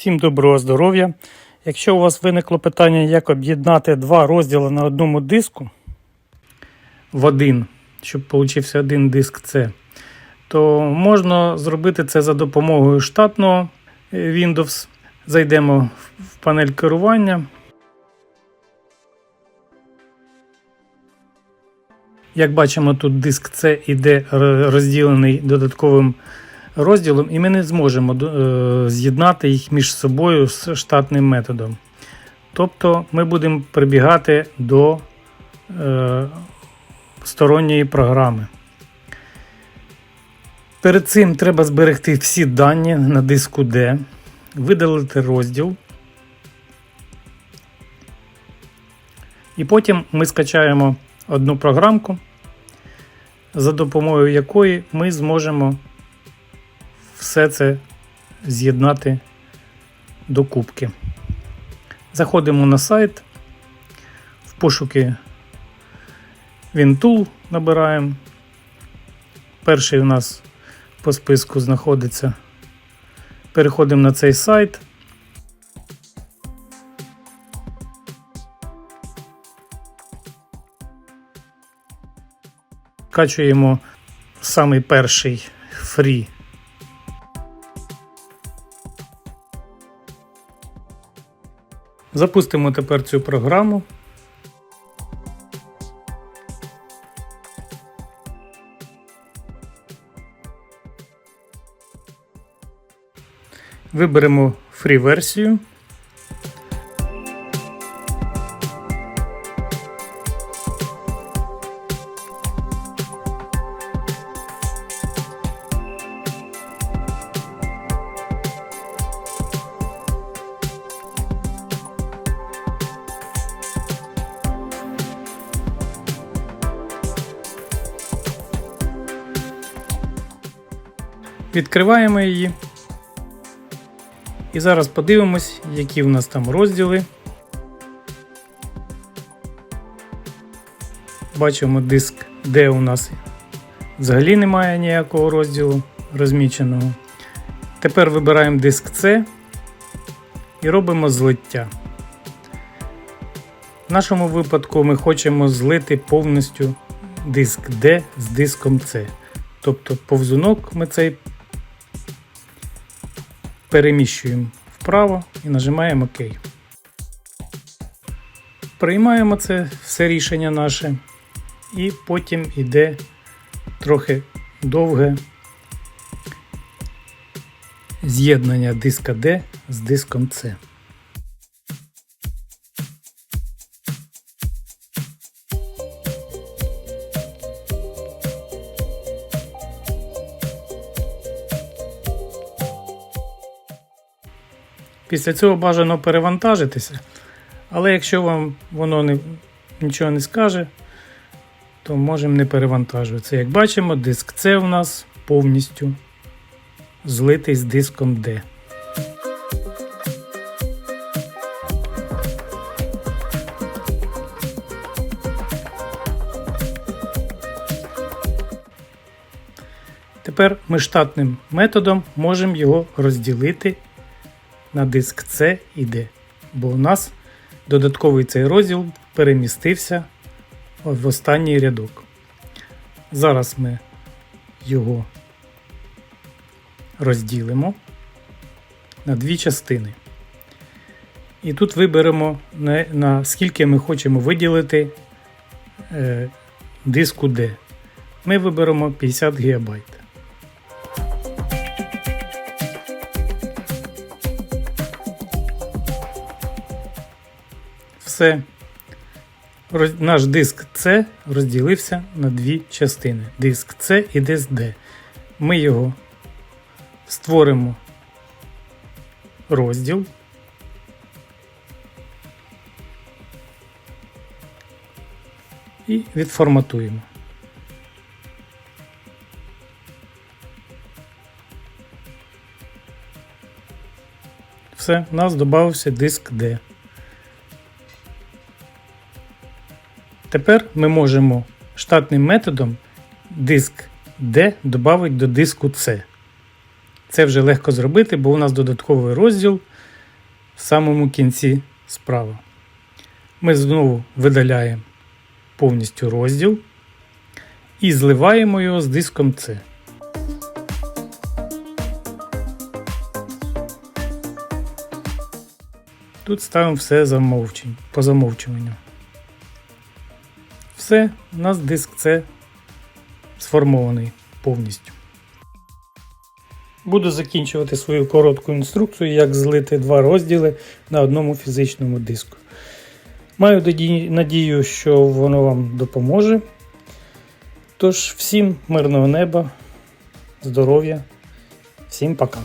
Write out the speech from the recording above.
Всім доброго здоров'я. Якщо у вас виникло питання, як об'єднати два розділи на одному диску в один, щоб получився один диск C, то можна зробити це за допомогою штатного е, Windows. Зайдемо в панель керування. Як бачимо, тут диск C іде розділений додатковим розділом, і ми не зможемо е, з'єднати їх між собою з штатним методом. Тобто ми будемо прибігати до е, сторонньої програми. Перед цим треба зберегти всі дані на диску D, видалити розділ. І потім ми скачаємо одну програмку, за допомогою якої ми зможемо все це з'єднати до кубки. Заходимо на сайт, в пошуки WinTool набираємо. Перший у нас по списку знаходиться. Переходимо на цей сайт. Качуємо самий перший фрі Запустимо тепер цю програму. Виберемо фрі версію. Відкриваємо її. І зараз подивимось, які в нас там розділи. Бачимо диск, де у нас взагалі немає ніякого розділу розміченого. Тепер вибираємо диск C і робимо злиття. В нашому випадку ми хочемо злити повністю диск D з диском C. Тобто повзунок ми цей переміщуємо вправо і нажимаємо ОК. Приймаємо це все рішення наше, і потім йде трохи довге з'єднання диска D з диском C. Після цього бажано перевантажитися. Але якщо вам воно не, нічого не скаже, то можемо не перевантажуватися. Як бачимо, диск C у нас повністю злитий з диском D. Тепер ми штатним методом можемо його розділити на диск C і D, бо у нас додатковий цей розділ перемістився в останній рядок. Зараз ми його розділимо на дві частини. І тут виберемо на, на скільки ми хочемо виділити е, диску D. Ми виберемо 50 ГБ. Все. Наш диск C розділився на дві частини: диск C і диск D. Ми його створимо розділ. І відформатуємо. Все, у нас додався диск D. Тепер ми можемо штатним методом диск D додати до диску C. Це вже легко зробити, бо у нас додатковий розділ в самому кінці справа. Ми знову видаляємо повністю розділ і зливаємо його з диском C. Тут ставимо все по замовчуванню. Все, у нас диск C сформований повністю. Буду закінчувати свою коротку інструкцію, як злити два розділи на одному фізичному диску. Маю надію, що воно вам допоможе. Тож, всім мирного неба, здоров'я, всім пока.